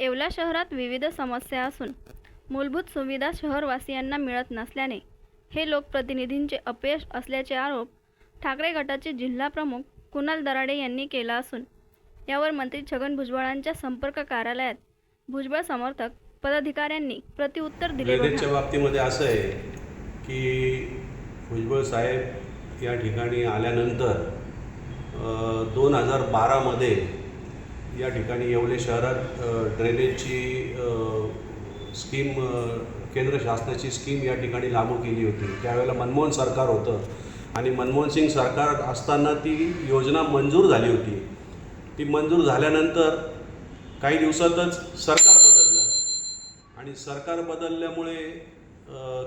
येवला शहरात विविध समस्या असून मूलभूत सुविधा शहरवासियांना मिळत नसल्याने हे लोकप्रतिनिधींचे अपयश असल्याचे आरोप ठाकरे गटाचे जिल्हाप्रमुख कुणाल दराडे यांनी केला असून यावर मंत्री छगन भुजबळांच्या संपर्क कार्यालयात भुजबळ समर्थक पदाधिकाऱ्यांनी प्रतिउत्तर दिले ड्रेनेजच्या बाबतीमध्ये असं आहे की भुजबळ साहेब या ठिकाणी आल्यानंतर दोन हजार बारामध्ये या ठिकाणी येवले शहरात ड्रेनेजची स्कीम केंद्र शासनाची स्कीम या ठिकाणी लागू केली होती. त्यावेळेला मनमोहन सरकार होतं आणि मनमोहन सिंग सरकार असताना ती योजना मंजूर झाली होती. ती मंजूर झाल्यानंतर काही दिवसातच सरकार बदललं आणि सरकार बदलल्यामुळे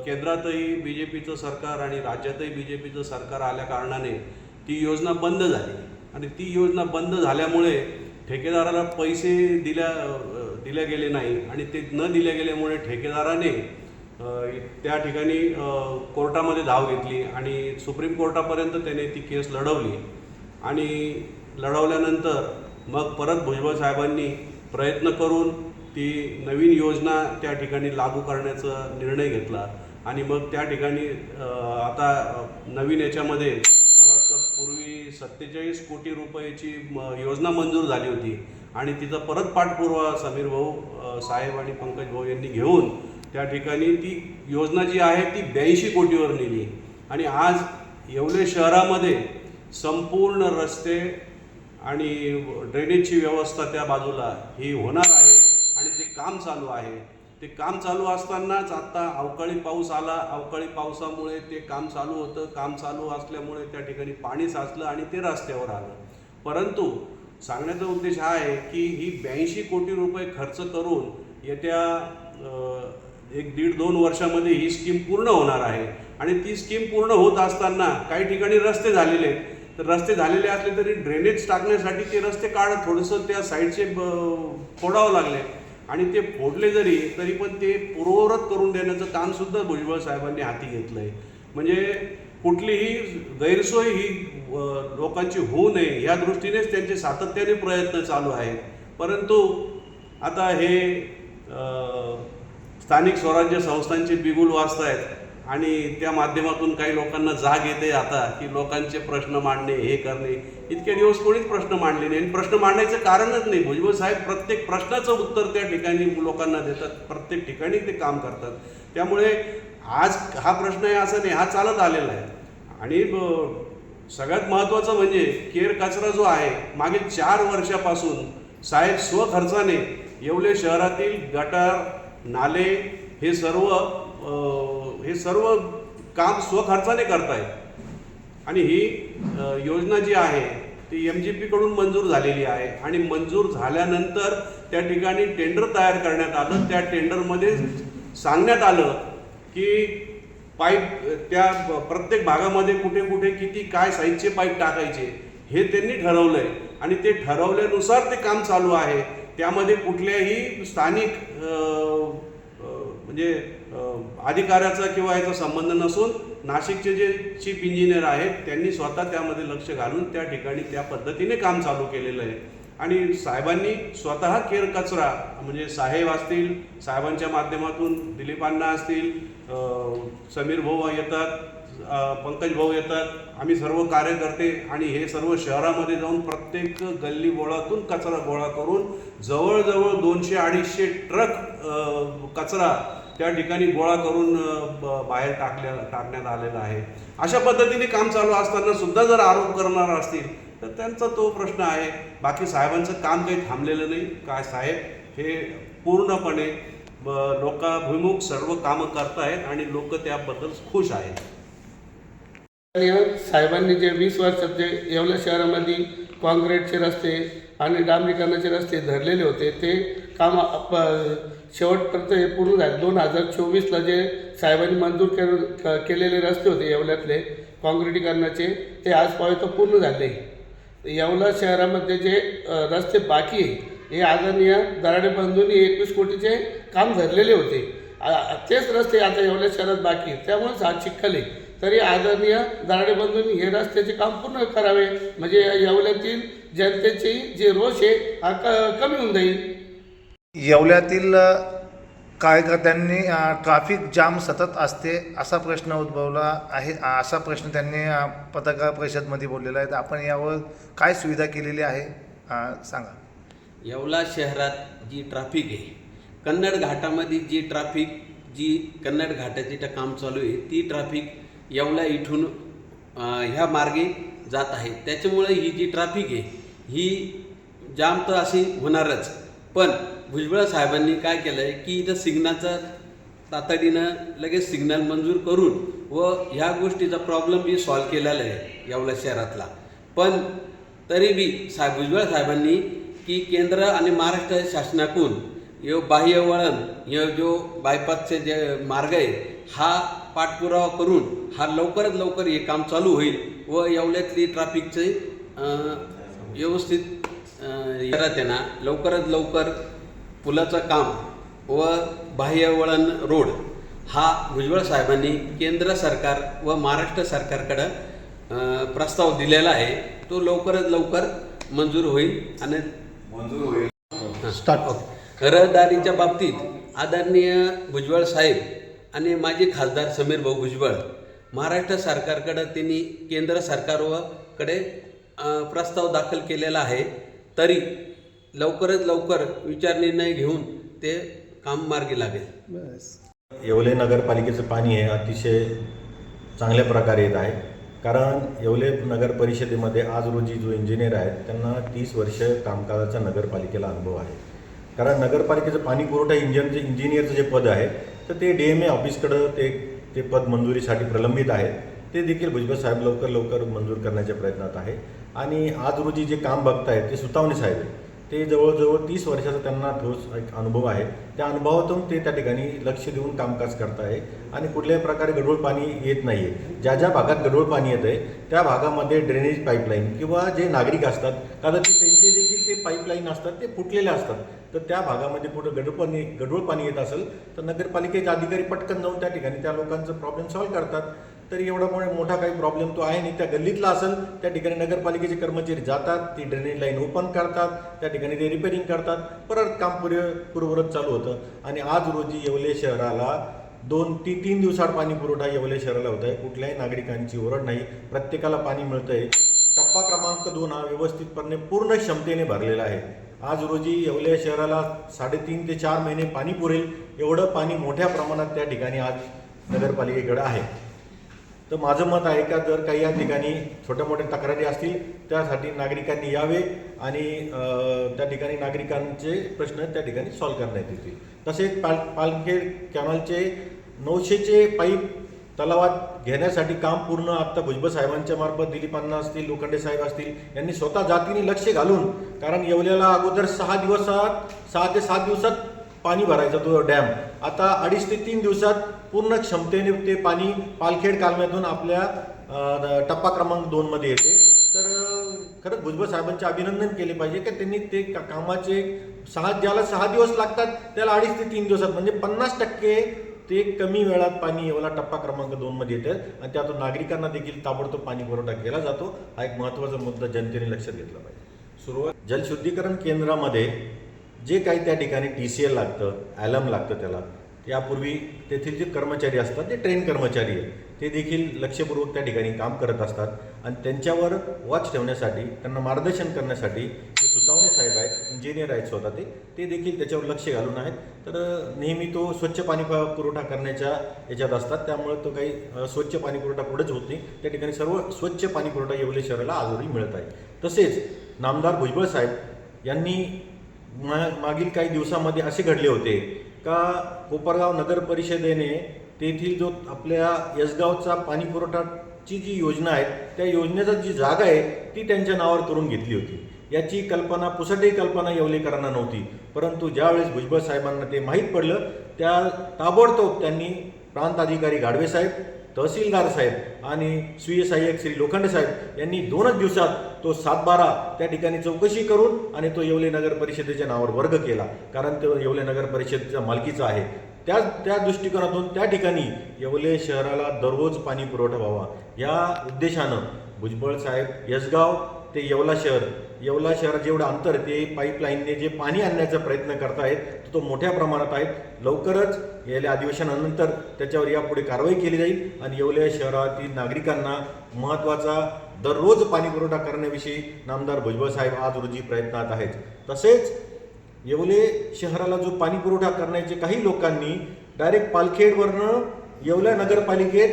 केंद्रातही बी जे पीचं सरकार आणि राज्यातही बी जे पीचं सरकार आल्या कारणाने ती योजना बंद झाली. आणि ती योजना बंद झाल्यामुळे ठेकेदाराला पैसे दिल्या दिले दिल्या गेले नाही आणि ते न दिल्या गेल्यामुळे ठेकेदाराने त्या ठिकाणी कोर्टामध्ये धाव घेतली आणि सुप्रीम कोर्टापर्यंत त्याने ती केस लढवली. आणि लढवल्यानंतर मग परत भुजबळ साहेबांनी प्रयत्न करून ती नवीन योजना त्या ठिकाणी लागू करण्याचा निर्णय घेतला. आणि मग त्या ठिकाणी आता नवीन याच्यामध्ये सत्तेचाळीस कोटी रुपयाची म- योजना मंजूर झाली होती. आणि तिचा परत पाठपुरावा समीर भाऊ साहेब आणि पंकज भाऊ यांनी घेऊन त्या ठिकाणी ती योजना जी आहे ती ब्याऐंशी कोटीवर नेली. आणि आज येवले शहरामध्ये संपूर्ण रस्ते आणि ड्रेनेजची व्यवस्था त्या बाजूला ही होणार आहे आणि ते काम चालू आहे. ते काम चालू असतानाच आता अवकाळी पाऊस आला. अवकाळी पावसामुळे ते काम चालू होतं. काम चालू असल्यामुळे त्या ठिकाणी पाणी साचलं आणि ते रस्त्यावर आलं. परंतु सांगण्याचा उद्देश हा आहे की ही ब्याऐंशी कोटी रुपये खर्च करून येत्या एक दीड दोन वर्षामध्ये ही स्कीम पूर्ण होणार आहे. आणि ती स्कीम पूर्ण होत असताना काही ठिकाणी रस्ते झालेले आहेत. तर रस्ते झालेले असले तरी ड्रेनेज टाकण्यासाठी ते रस्ते काढ थोडंसं त्या साईडचे ब- फोडावं लागले. आणि ते फोडले जरी तरी पण ते पूर्ववत करून देण्याचं कामसुद्धा भुजबळ साहेबांनी हाती घेतलं आहे म्हणजे कुठलीही गैरसोय ही लोकांची होऊ नये या दृष्टीनेच त्यांचे सातत्याने प्रयत्न चालू आहेत. परंतु आता हे स्थानिक स्वराज्य संस्थांचे बिगुल वाचत आहेत आणि त्या माध्यमातून काही लोकांना जाग येते आता की लोकांचे प्रश्न मांडणे हे करणे. इतके दिवस कोणीच प्रश्न मांडले नाही. आणि प्रश्न मांडायचं कारणच नाही. भुजबळ साहेब प्रत्येक प्रश्नाचं उत्तर त्या ठिकाणी लोकांना देतात. प्रत्येक ठिकाणी ते काम करतात. त्यामुळे आज हा प्रश्न आहे असा नाही. हा चालत आलेला आहे. आणि ब- सगळ्यात महत्त्वाचं म्हणजे केर कचरा जो आहे मागील चार वर्षापासून साहेब स्वखर्चाने येवले शहरातील गटार नाले हे सर्व हे सर्व काम स्वखर्चाने करतायत. आणि ही योजना जी आहे ती एम जी पीकडून मंजूर झालेली आहे. आणि मंजूर झाल्यानंतर त्या ठिकाणी टेंडर तयार करण्यात आलं. त्या टेंडरमध्ये सांगण्यात आलं की पाईप त्या प्रत्येक भागामध्ये कुठे कुठे किती काय साईजचे पाईप टाकायचे हे त्यांनी ठरवलंय. आणि ते ठरवल्यानुसार ते काम चालू आहे. त्यामध्ये कुठल्याही स्थानिक म्हणजे अधिकाऱ्याचा किंवा याचा संबंध नसून नाशिकचे जे चीफ इंजिनियर आहेत त्यांनी स्वतः त्यामध्ये लक्ष घालून त्या ठिकाणी त्या पद्धतीने काम चालू केलेलं आहे. आणि साहेबांनी स्वतः केर कचरा म्हणजे साहेब असतील साहेबांच्या माध्यमातून दिलीपांना असतील समीर भाऊ येतात पंकज भाऊ येतात आम्ही सर्व कार्यकर्ते आणि हे सर्व शहरामध्ये जाऊन प्रत्येक गल्ली बोळातून कचरा गोळा करून जवळजवळ दोनशे अडीचशे ट्रक कचरा त्या ठिकाणी गोळा करून बाहेर टाकल्या टाकण्यात आलेला आहे. अशा पद्धतीने काम चालू असताना सुद्धा जर आरोप करणार असतील तर त्यांचा तो प्रश्न आहे. बाकी साहेबांचं काम काही थांबलेलं नाही. काय साहेब हे पूर्णपणे लोकाभिमुख सर्व कामं करतायत आणि लोक त्याबद्दल खुश आहेत. साहेबांनी जे वीस वर्षात जे येवला शहरामध्ये काँक्रीटचे रस्ते आणि डांबरीकरणाचे रस्ते धरलेले होते ते काम प शेवटपर्यंत हे पूर्ण झाले. दोन हजार चोवीसला जे साहेबांनी मंजूर के केलेले रस्ते होते येवल्यातले काँक्रिटीकरणाचे ते आज पर्यंत पूर्ण झाले. येवला शहरामध्ये जे रस्ते बाकी आहे हे आदरणीय दराडे बंधूंनी एकवीस कोटीचे काम धरलेले होते. तेच रस्ते आता येवल्या शहरात बाकी आहेत. त्यामुळेच आज चिखल आहे. तरी आदरणीय दराडे बंधूंनी हे रस्त्याचे काम पूर्ण करावे. म्हणजे येवल्यातील जनतेची जे रोष आहे हा क कमी होऊन जाईल. येवल्यातील कार्यकर्त्यांनी अ, ट्रॅफिक जाम सतत असते असा प्रश्न उद्भवला आहे. असा प्रश्न त्यांनी पत्रकार परिषदमध्ये बोललेला आहे. तर आपण यावर काय सुविधा केलेली आहे? सांगा. येवला शहरात जी ट्रॅफिक आहे कन्नड घाटामध्ये जी ट्रॅफिक जी कन्नड घाटाची जे काम चालू आहे ती ट्रॅफिक येवला इथून ह्या मार्गे जात आहे. त्याच्यामुळे ही जी ट्रॅफिक आहे ही जाम तर अशी होणारच. पण भुजबळ साहेबांनी काय केलं आहे की इथं सिग्नलचं तातडीनं लगेच सिग्नल मंजूर करून व ह्या गोष्टीचा प्रॉब्लेम बी सॉल्व केलेला आहे येवला शहरातला. पण तरी बी साहेब भुजबळ साहेबांनी की केंद्र आणि महाराष्ट्र शासनाकडून यो बाह्य वळण यो जो बायपासचे जे मार्ग आहे हा पाठपुरावा करून हा लवकरात लवकर हे काम चालू होईल व येवल्यातली ट्रॅफिकचे व्यवस्थित येतात त्यांना. लवकरात लवकर पुलाचं काम व बाह्य वळण रोड हा भुजबळ साहेबांनी केंद्र सरकार व महाराष्ट्र सरकारकडं प्रस्ताव दिलेला आहे. तो लवकरात लवकर मंजूर होईल आणि स्टार्ट रहदारीच्या बाबतीत आदरणीय भुजबळ साहेब आणि माजी खासदार समीर भाऊ भुजबळ महाराष्ट्र सरकारकडं त्यांनी केंद्र सरकार व कडे अं, प्रस्ताव दाखल केलेला आहे. तरी लवकरात लवकर विचार निर्णय घेऊन ते काम मार्गी लागेल. येवले नगरपालिकेचं पाणी हे अतिशय चांगल्या प्रकारे येत आहे. कारण येवले नगर परिषदेमध्ये आज रोजी जो इंजिनियर आहेत त्यांना तीस वर्ष कामकाजाचा नगरपालिकेला अनुभव आहे. कारण नगरपालिकेचं पाणी पुरवठा इंजिन इंजिनियरचं जे पद आहे तर ते डी एम ए ऑफिसकडं ते ते पद मंजुरीसाठी प्रलंबित आहे. ते देखील भुजबळ साहेब लवकर लवकर मंजूर करण्याच्या प्रयत्नात आहे. आणि आज रोजी जे काम बघतायत ते सुतावणे साहेब ते जवळजवळ तीस वर्षाचा त्यांना ठोस एक अनुभव आहे. त्या अनुभवातून ते त्या ठिकाणी लक्ष देऊन कामकाज करत आहे आणि कुठल्याही प्रकारे गढूळ पाणी येत नाही आहे ज्या ज्या भागात गढूळ पाणी येतं आहे त्या भागामध्ये ड्रेनेज पाईपलाईन किंवा जे नागरिक असतात कदाचित त्यांचे देखील ते पाईपलाईन असतात ते फुटलेले असतात. तर त्या भागामध्ये कुठं गढूळ पाणी गढूळ पाणी येत असेल तर नगरपालिकेचे अधिकारी पटकन जाऊन त्या ठिकाणी त्या लोकांचं प्रॉब्लेम सॉल्व्ह करतात. तरी एवढा मोठा मोठा काही प्रॉब्लेम तो आहे नाही. त्या गल्लीतला असेल त्या ठिकाणी नगरपालिकेचे कर्मचारी जातात ती ड्रेनेज लाईन ओपन करतात त्या ठिकाणी ते रिपेरिंग करतात. परत काम पुरे पूर्ववत चालू होतं. आणि आज रोजी येवले शहराला दोन ती तीन दिवसात पाणी पुरवठा येवले शहराला होत आहे कुठल्याही नागरिकांची ओरड नाही. प्रत्येकाला पाणी मिळतंय. टप्पा क्रमांक दोन हा व्यवस्थितपणे पूर्ण क्षमतेने भरलेला आहे. आज रोजी येवले शहराला साडेतीन ते चार महिने पाणी पुरेल. एवढं पाणी मोठ्या प्रमाणात त्या ठिकाणी आज नगरपालिकेकडे आहे. तर माझं मत आहे का जर काही या ठिकाणी छोट्या मोठ्या तक्रारी असतील त्यासाठी नागरिकांनी यावे आणि त्या ठिकाणी नागरिकांचे प्रश्न त्या ठिकाणी सॉल्व करण्यात येतील. तसेच पाल पालखेड कॅनलचे नऊशेचे पाईप तलावात घेण्यासाठी काम पूर्ण आत्ता भुजबळ साहेबांच्या मार्फत दिलीपांना असतील लोखंडे साहेब असतील यांनी स्वतः जातीने लक्ष घालून कारण येवल्याला अगोदर सहा दिवसात सहा ते सात दिवसात पाणी भरायचा तो डॅम. आता अडीच ते तीन दिवसात पूर्ण क्षमतेने ते पाणी पालखेड कालव्यातून आपल्या टप्पा क्रमांक दोनमध्ये येते. तर खरंच भुजबळ साहेबांचे अभिनंदन केले पाहिजे की त्यांनी ते कामाचे सहा ज्याला सहा दिवस लागतात त्याला अडीच ते तीन दिवसात म्हणजे पन्नास टक्के ते कमी वेळात पाणी येवला टप्पा क्रमांक दोनमध्ये येतं. आणि त्यातून नागरिकांना देखील ताबडतोब पाणी पुरवठा केला जातो. हा एक महत्त्वाचा मुद्दा जनतेने लक्षात घेतला पाहिजे. सुरुवात जलशुद्धीकरण केंद्रामध्ये जे काही त्या ठिकाणी टी सी एल लागतं ॲलम लागतं त्याला यापूर्वी तेथील जे कर्मचारी असतात ते ट्रेन कर्मचारी आहेत ते देखील लक्षपूर्वक त्या ठिकाणी काम करत असतात आणि त्यांच्यावर वॉच ठेवण्यासाठी त्यांना मार्गदर्शन करण्यासाठी जे सुतावणे साहेब आहेत इंजिनियर आहेत स्वतः ते ते देखील त्याच्यावर लक्ष घालून आहेत. तर नेहमी तो स्वच्छ पाणी पुरवठा करण्याच्या याच्यात असतात. त्यामुळे तो काही स्वच्छ पाणी पुरवठा पुढेच होत नाही. त्या ठिकाणी सर्व स्वच्छ पाणी पुरवठा येवले शहराला आजही मिळत आहे. तसेच नामदार भुजबळ साहेब यांनी मागील काही दिवसामध्ये असे घडले होते. का कोपरगाव नगर परिषदेने तेथील जो आपल्या यसगावचा पाणी पुरवठाची जी योजना आहे त्या योजनेचा जी जागा आहे ती त्यांच्या नावावर करून घेतली होती. याची कल्पना पुसटही कल्पना येवलेकरांना नव्हती. परंतु ज्यावेळेस भुजबळ साहेबांना ते माहीत पडलं त्या ताबडतोब त्यांनी प्रांत अधिकारी गाडवे साहेब तहसीलदार साहेब आणि स्वीय सहाय्यक श्री लोखंडे साहेब यांनी दोनच दिवसात तो सातबारा त्या ठिकाणी चौकशी करून आणि तो येवले नगर परिषदेच्या नावावर वर्ग केला. कारण तो येवले नगर परिषदेच्या मालकीचा आहे. त्या त्या दृष्टिकोनातून त्या ठिकाणी येवले शहराला दररोज पाणी पुरवठा व्हावा. या उद्देशानं भुजबळ साहेब यसगाव ते येवला शहर येवला शहरात जेवढं अंतर ते पाईपलाईनने जे पाणी आणण्याचा प्रयत्न करतायत तो मोठ्या प्रमाणात आहे लवकरच गेल्या अधिवेशनानंतर त्याच्यावर यापुढे कारवाई केली जाईल आणि येवल्या शहरातील नागरिकांना महत्त्वाचा दररोज पाणी पुरवठा करण्याविषयी नामदार भुजबळ साहेब आज रोजी प्रयत्नात आहेत. तसेच येवले शहराला जो पाणी पुरवठा करण्याचे काही लोकांनी डायरेक्ट पालखेडवरनं येवल्या नगरपालिकेत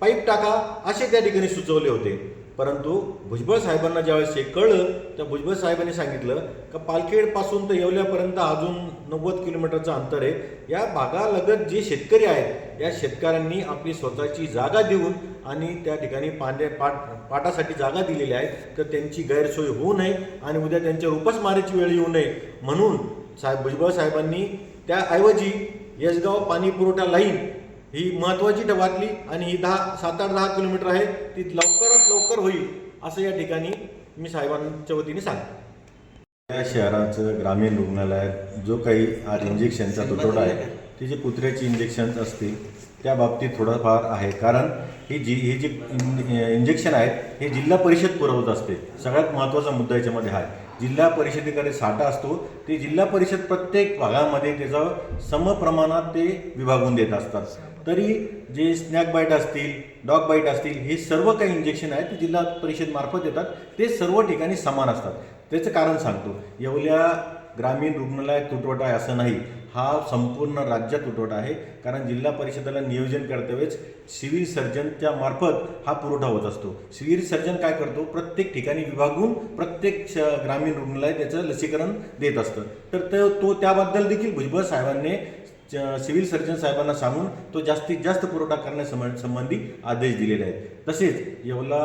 पाईप टाका असे त्या ठिकाणी सुचवले होते. परंतु भुजबळ साहेबांना ज्यावेळेस हे कळलं त्या भुजबळ साहेबांनी सांगितलं का पालखेडपासून तर येवल्यापर्यंत अजून नव्वद किलोमीटरचं अंतर आहे. या भागालगत जे शेतकरी आहेत या शेतकऱ्यांनी आपली स्वतःची जागा देऊन आणि त्या ठिकाणी पांढऱ्या पाट पाटासाठी जागा दिलेली आहे. तर त्यांची गैरसोय होऊ नये आणि उद्या त्यांच्या उपासमारीची वेळ येऊ नये. म्हणून साहेब भुजबळ साहेबांनी त्याऐवजी येसगाव पाणी पुरवठा लाईन ही महत्त्वाची टवातली आणि ही दहा सात आठ दहा किलोमीटर आहे ती लवकरात उपकार होईल असं या ठिकाणी मी साहेबांच्या वतीने सांगतो. या शहराचं ग्रामीण रुग्णालयात जो काही आज इंजेक्शनचा तुटवडा आहे ते जे कुत्र्याची इंजेक्शन्स असतील त्या बाबतीत थोडंफार आहे. कारण ही जी हे जे इंजेक्शन आहेत हे जिल्हा परिषद पुरवत असते. सगळ्यात महत्त्वाचा मुद्दा याच्यामध्ये हा आहे. जिल्हा परिषदेकडे साठा असतो ते जिल्हा परिषद प्रत्येक भागामध्ये त्याचं समप्रमाणात ते विभागून देत असतात. तरी जे स्नॅक बाईट असतील डॉग बाईट असतील हे सर्व काही इंजेक्शन आहेत ते जिल्हा परिषद मार्फत येतात. ते सर्व ठिकाणी समान असतात. त्याचं कारण सांगतो. एवढ्या ग्रामीण रुग्णालयात तुटवडा आहे असं नाही. हा संपूर्ण राज्यात तुटवडा आहे. कारण जिल्हा परिषदेला नियोजन करतेवेळेस सिव्हिल सर्जनच्या मार्फत हा पुरवठा होत असतो. सिव्हिल सर्जन काय करतो? प्रत्येक ठिकाणी विभागून प्रत्येक श- ग्रामीण रुग्णालय त्याचं लसीकरण देत असतं. तर तो तो त्याबद्दल देखील भुजबळ साहेबांनी सिव्हिल सर्जन साहेबांना सांगून तो जास्तीत जास्त पुरवठा करण्यास संबंधी आदेश दिलेले आहेत. तसेच येवला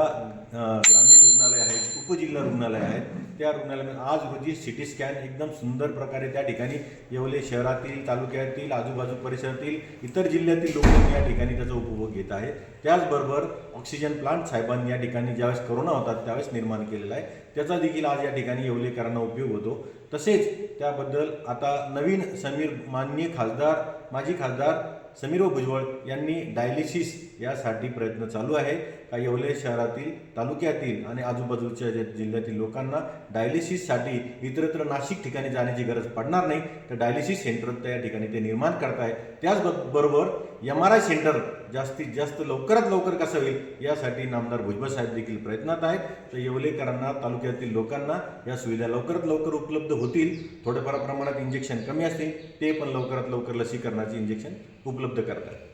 ग्रामीण रुग्णालय आहेत उपजिल्हा रुग्णालय आहेत त्या रुग्णालयामध्ये आज रोजी सिटी स्कॅन एकदम सुंदर प्रकारे त्या ठिकाणी येवले. शहरातील तालुक्यातील आजूबाजू परिसरातील इतर जिल्ह्यातील लोक या ठिकाणी त्याचा उपभोग घेत आहेत. त्याचबरोबर ऑक्सिजन प्लांट साहेबांनी या ठिकाणी ज्यावेळेस करोना होता त्यावेळेस निर्माण केलेला आहे. त्याचा देखील आज या ठिकाणी येवलेकरांना उपयोग होतो. तसेच त्याबद्दल आता नवीन समीर माननीय खासदार माजी खासदार समीर व भुजबळ यांनी डायलिसिस यासाठी प्रयत्न चालू आहे. का येवले शहरातील तालुक्यातील आणि आजूबाजूच्या जिल्ह्यातील लोकांना डायलिसिससाठी इतरत्र नाशिक ठिकाणी जाण्याची गरज पडणार नाही. तर डायलिसिस सेंटर त्या ठिकाणी ते निर्माण करत आहे त्याचबरोबर एम आर आय सेंटर जास्तीत जास्त लवकरात लवकर कसं होईल यासाठी नामदार भुजबळ साहेब देखील प्रयत्नात आहेत. तर येवलेकरांना तालुक्यातील लोकांना या सुविधा लवकरात लवकर उपलब्ध होतील. थोड्याफार प्रमाणात इंजेक्शन कमी असतील ते पण लवकरात लवकर लसीकरणाचे इंजेक्शन उपलब्ध करतात.